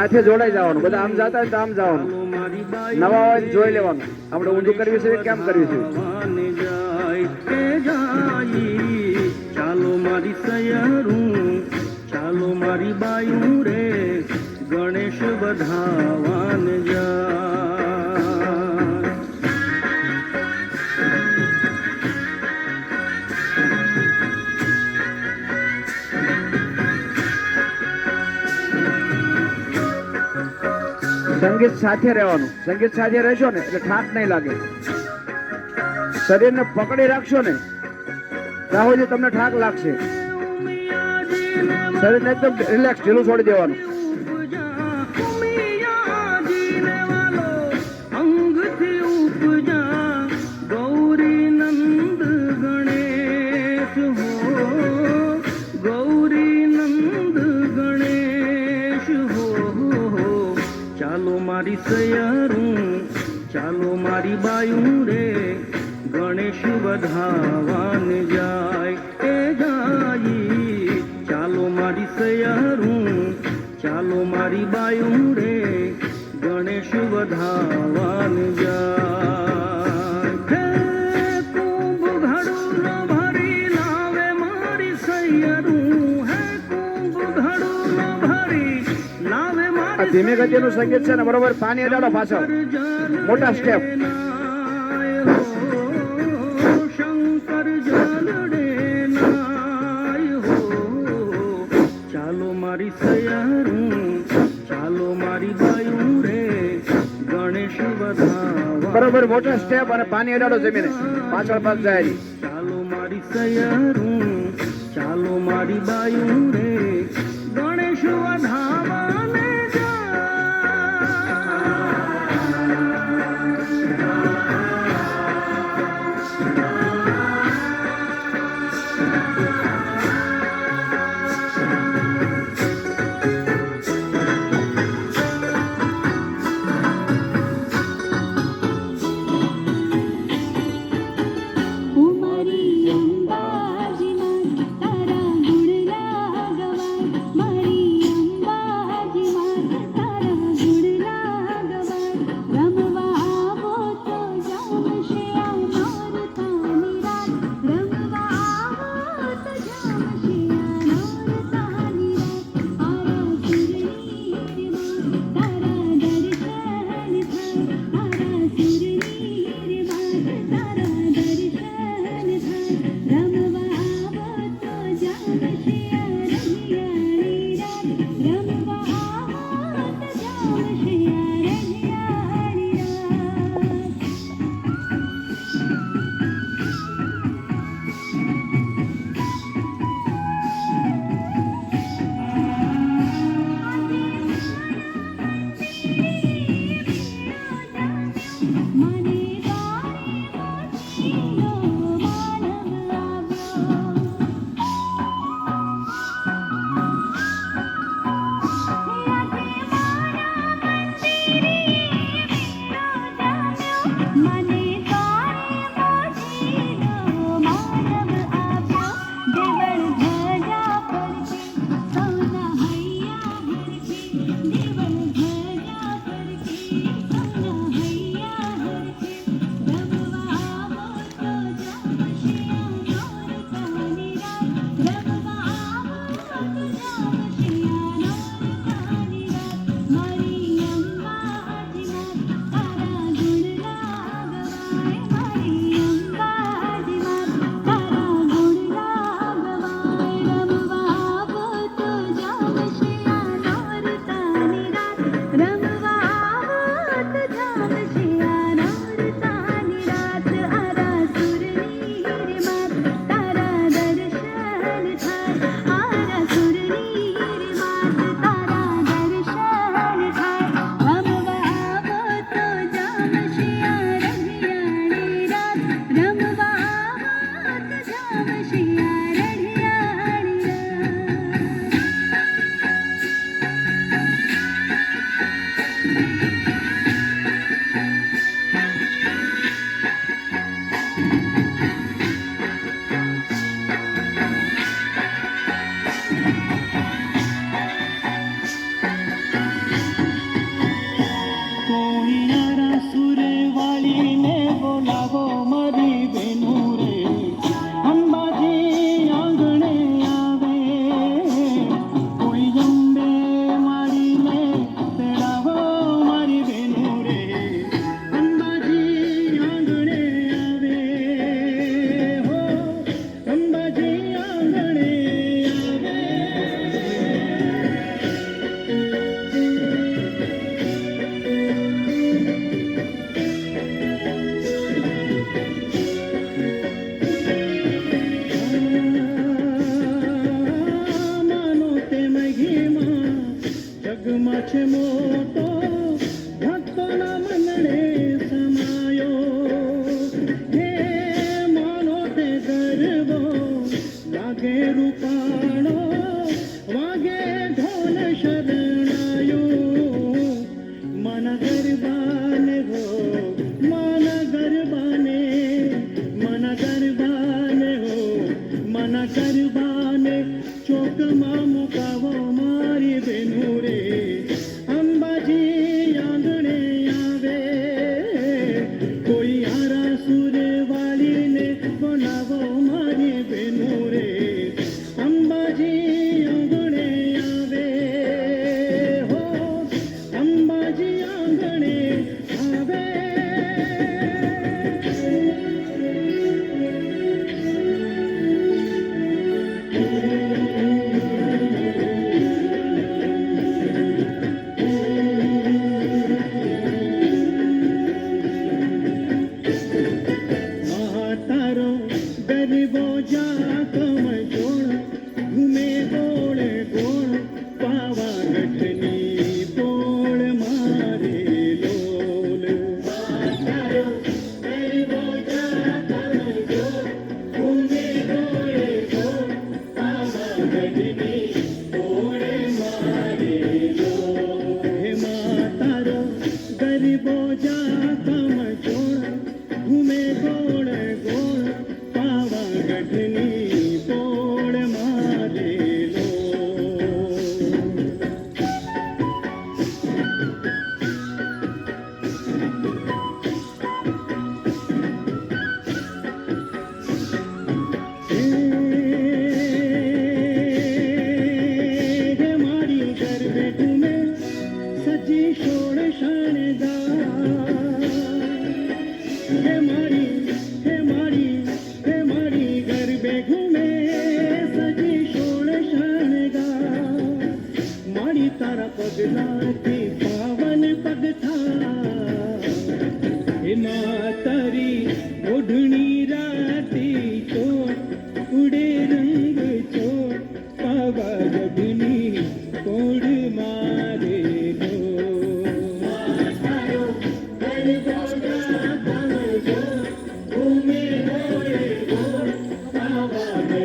સાથે જોડાઈ જવાનું. બધા આમ જતા હોય તો આમ જવાનું. નવા હોય જોઈ લેવાનું. આપણે ઊંધું કરવી છે કેમ કરવી છે? ચાલો મારી સયરું ચાલો મારી બાયું રે, ગણેશ વધાવાન જાય સંગીત સાથે રહેવાનું. સંગીત સાથે રહેશો ને, એટલે થાક નહીં લાગે. શરીરને પકડી રાખશો ને ત્યાં સુધી તમને થાક લાગશે. શરીરને એકદમ રિલેક્સ ઢીલું છોડી દેવાનું. મારી ધીમે ગતિનું સંગીત છે ને બરોબર પાણી અડાડો પાછળ મોટા step. શંકર જલડે નાય હો ચાલો મારી સયારું ચાલો મારી બાયું રે ગણેશ વધાવા બરોબર મોટો સ્ટેપ અને પાણી અડાડો જમીને પાછળ પાછ જાય નહીં. ચાલો મારી સયારું ચાલો મારી બાયું રે ગણેશ વધાવાને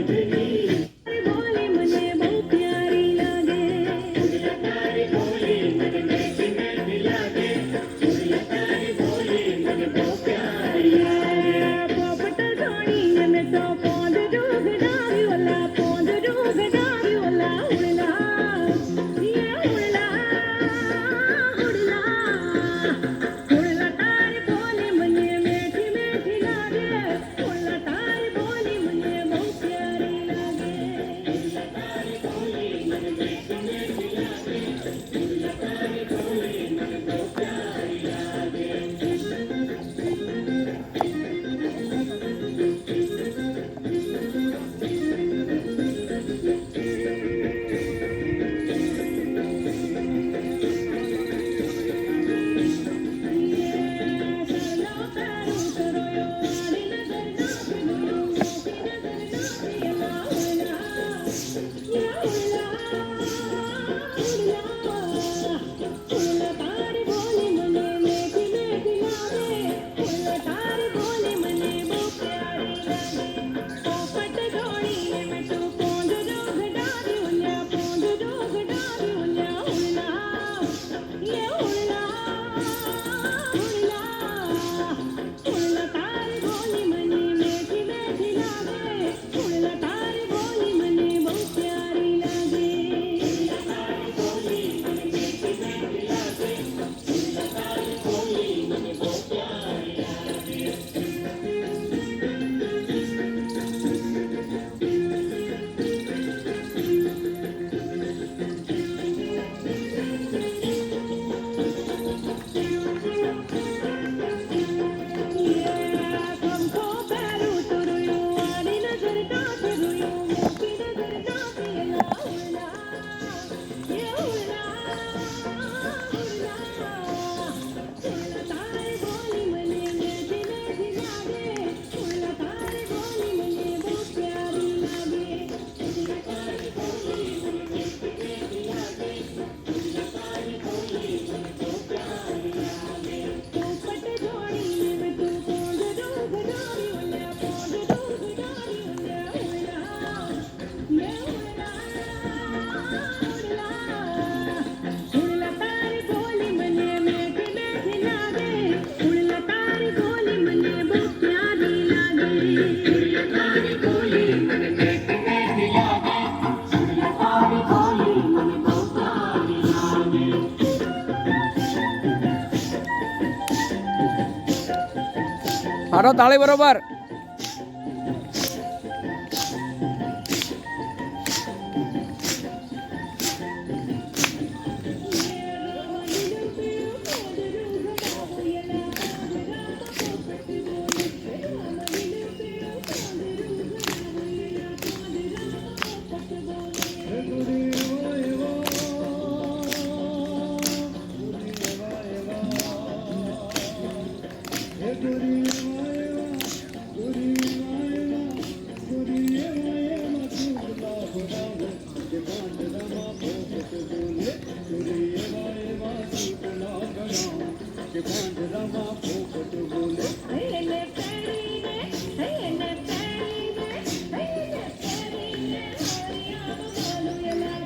બોલી મારો તાળી બરોબર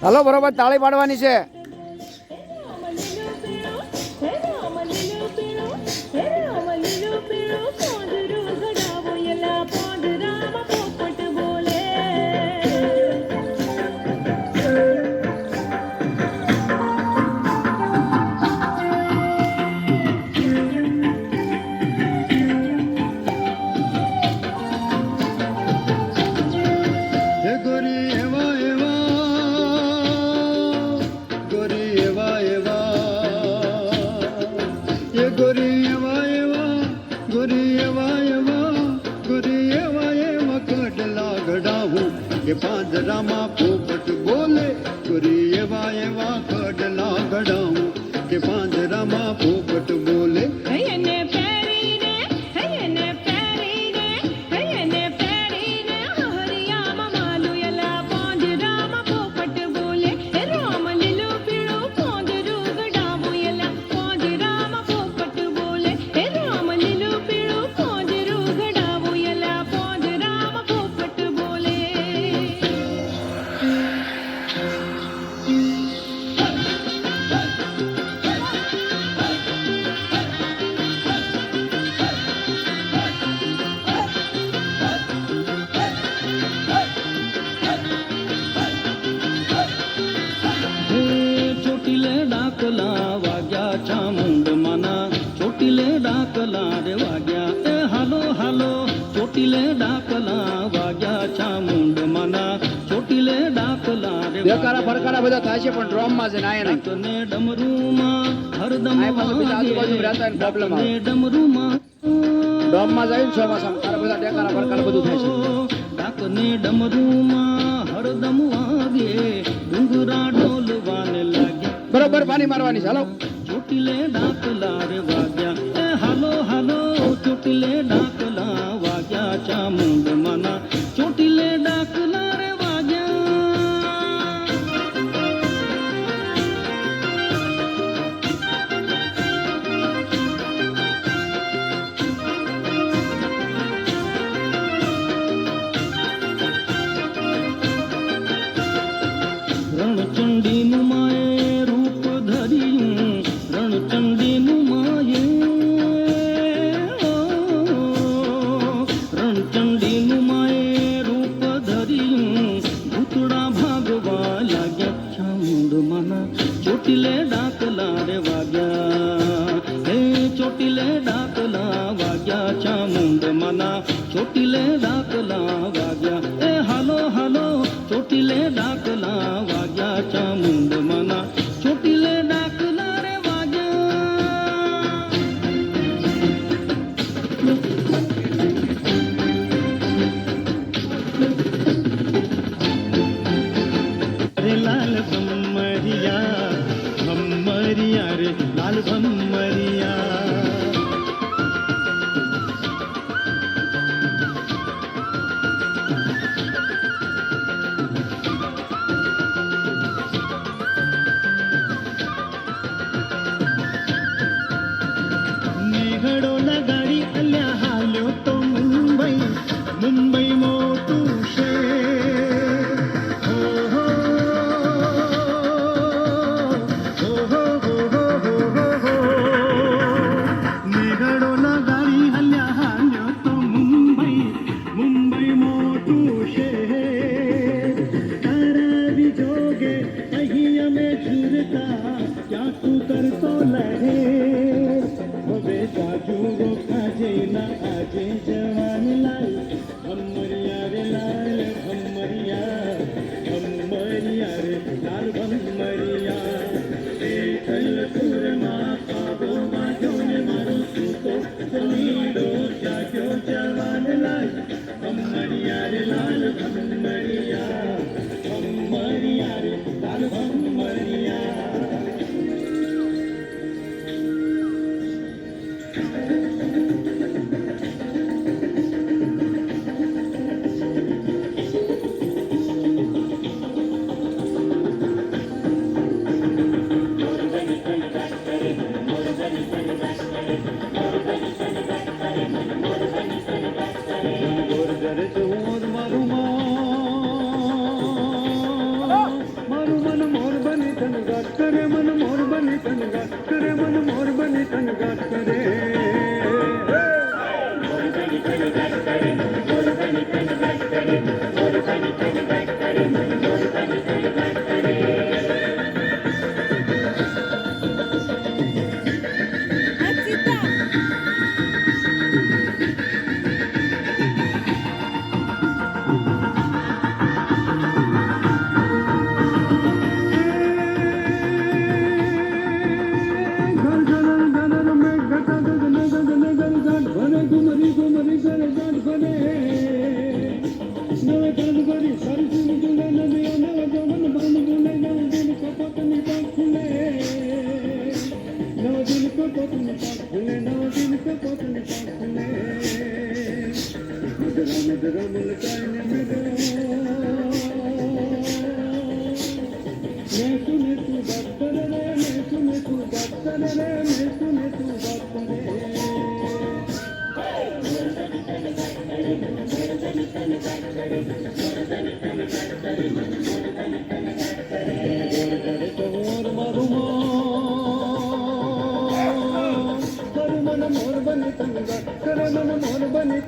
હલો બરોબર તાળી પાડવાની છે. ઘણા બધા થાય છે પણ ડ્રોમમાં છે ના તને ડમરૂમાં હરદમ આજુબાજુ રહેતા પ્રોબ્લેમ આવે. ડમરૂમાં. ડ્રોમમાં જાય છ માસ ઘણા બધા ટેકાના પડકાર બધું થાય છે. ડાકને ડમરૂમાં હરદમ વાગે. ડુંગરા ડોલવાને લાગે બરોબર પાણી મારવાની ચાલો ચોટીલે ડાકલા રે વાગ્યા હાલો હાલો ચોટીલે ડાકલા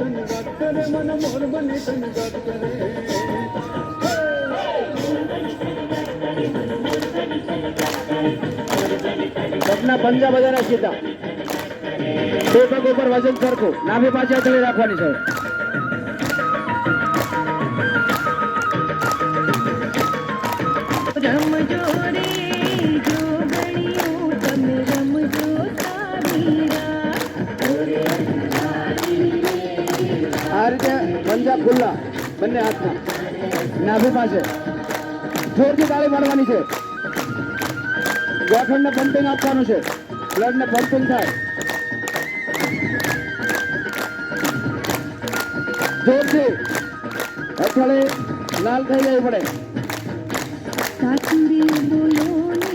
તન ગાત કરે મન મોર બને તન ગાત કરે સપના પંજા બધાના સીધા. બે ઉપર વજન સરખું. નાભી પાછળ તળી રાખવાની છે. બંને હાથમાં નાભી પાસે. જોરથી તાળી મળવાની છે. ગોઠણને પંપિંગ આપવાનું છે. બ્લડ ને પંપિંગ થાય. જોરથી. અથડે લાલ થઈ જવી પડે. બોલો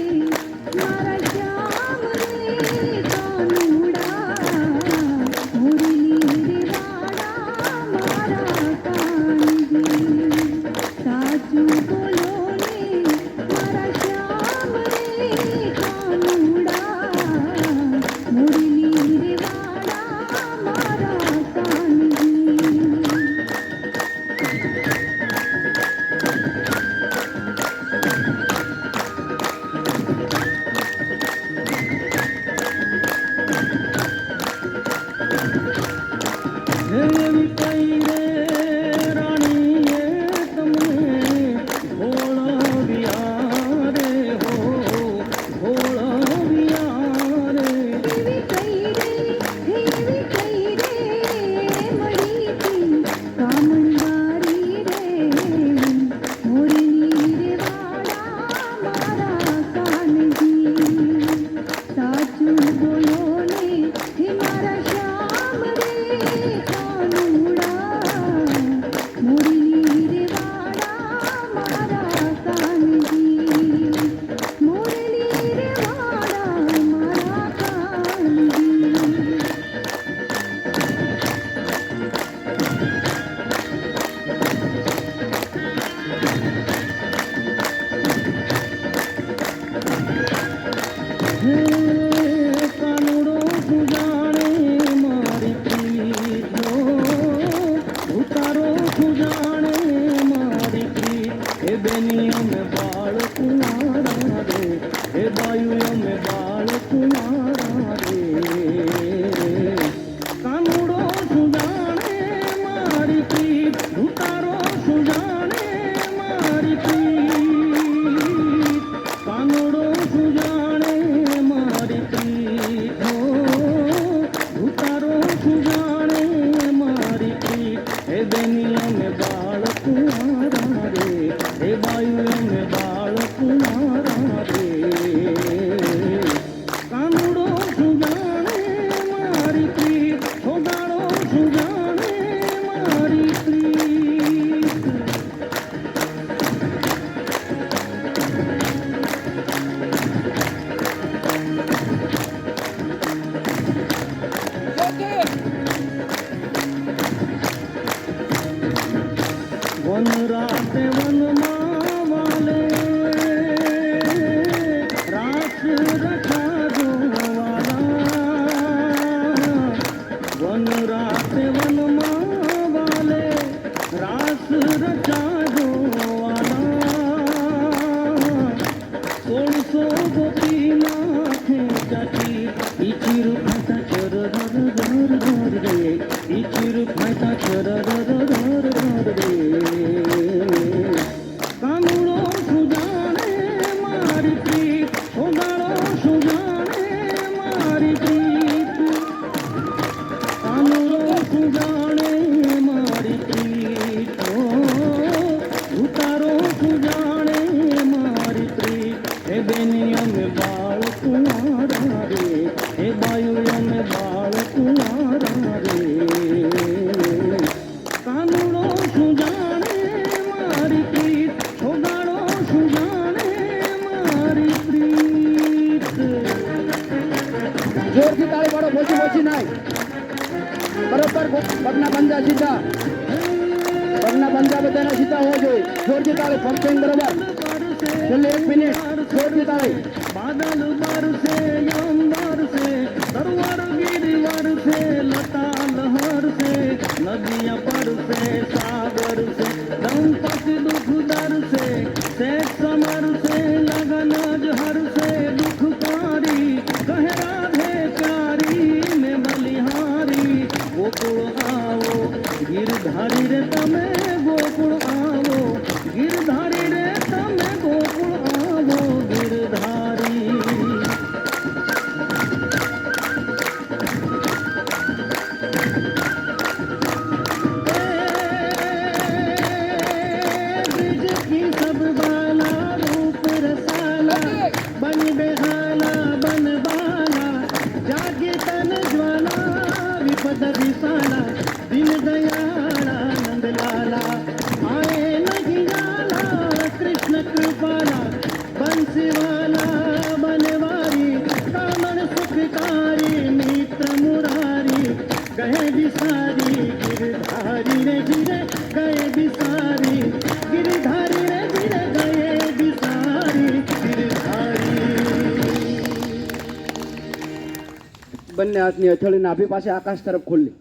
બંને હાથની હથેળી આભી પાસે આકાશ તરફ ખુલ્લી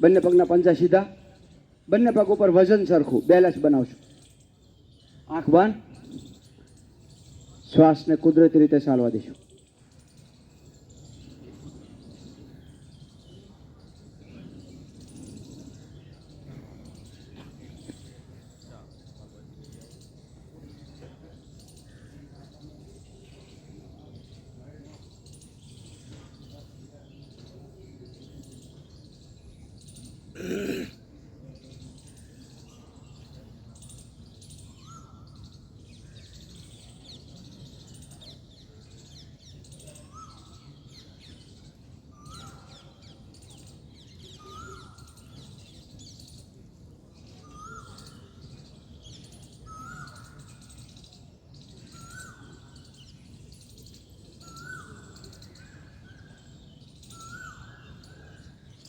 બંને પગના પંજા સીધા બંને પગ ઉપર વજન સરખું બેલેન્સ બનાવશું આંખ બંધ શ્વાસને કુદરતી રીતે ચાલવા દઈશું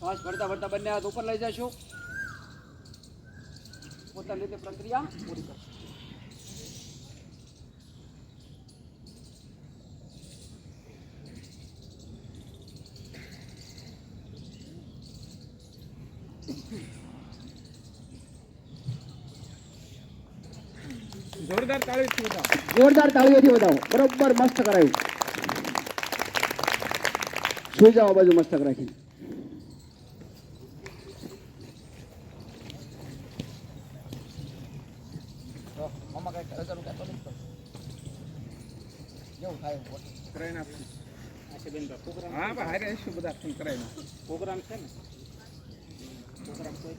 શ્વાસ ભરતા ભરતા બંને હાથ ઉપર લઈ જશો. પોતાની રીતે પ્રક્રિયા પૂરી કરશો. જોરદાર તાળી જોરદાર તાળીઓથી બતાવો બરોબર, મસ્ત કરાયું. સુઈ જાઓ બાજુ મસ્તક રાખીને હા હારે શું બધા ફોન કરાય પ્રોગ્રામ છે ને? પ્રોગ્રામ કોઈ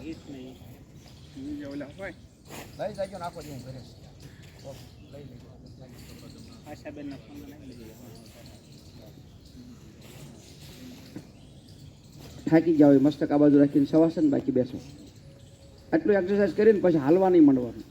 ગીત નહીં. ઓલા હોય. લઈ જાજો નાખો દે ઘરે. આશાબેનના ફોન નાખી થાકી ગયા હોય મસ્તક આ બાજુ રાખીને સવાસન બાકી બેસો. આટલું એક્સરસાઇઝ કરીને પછી હાલવા નહીં માંડવાનું.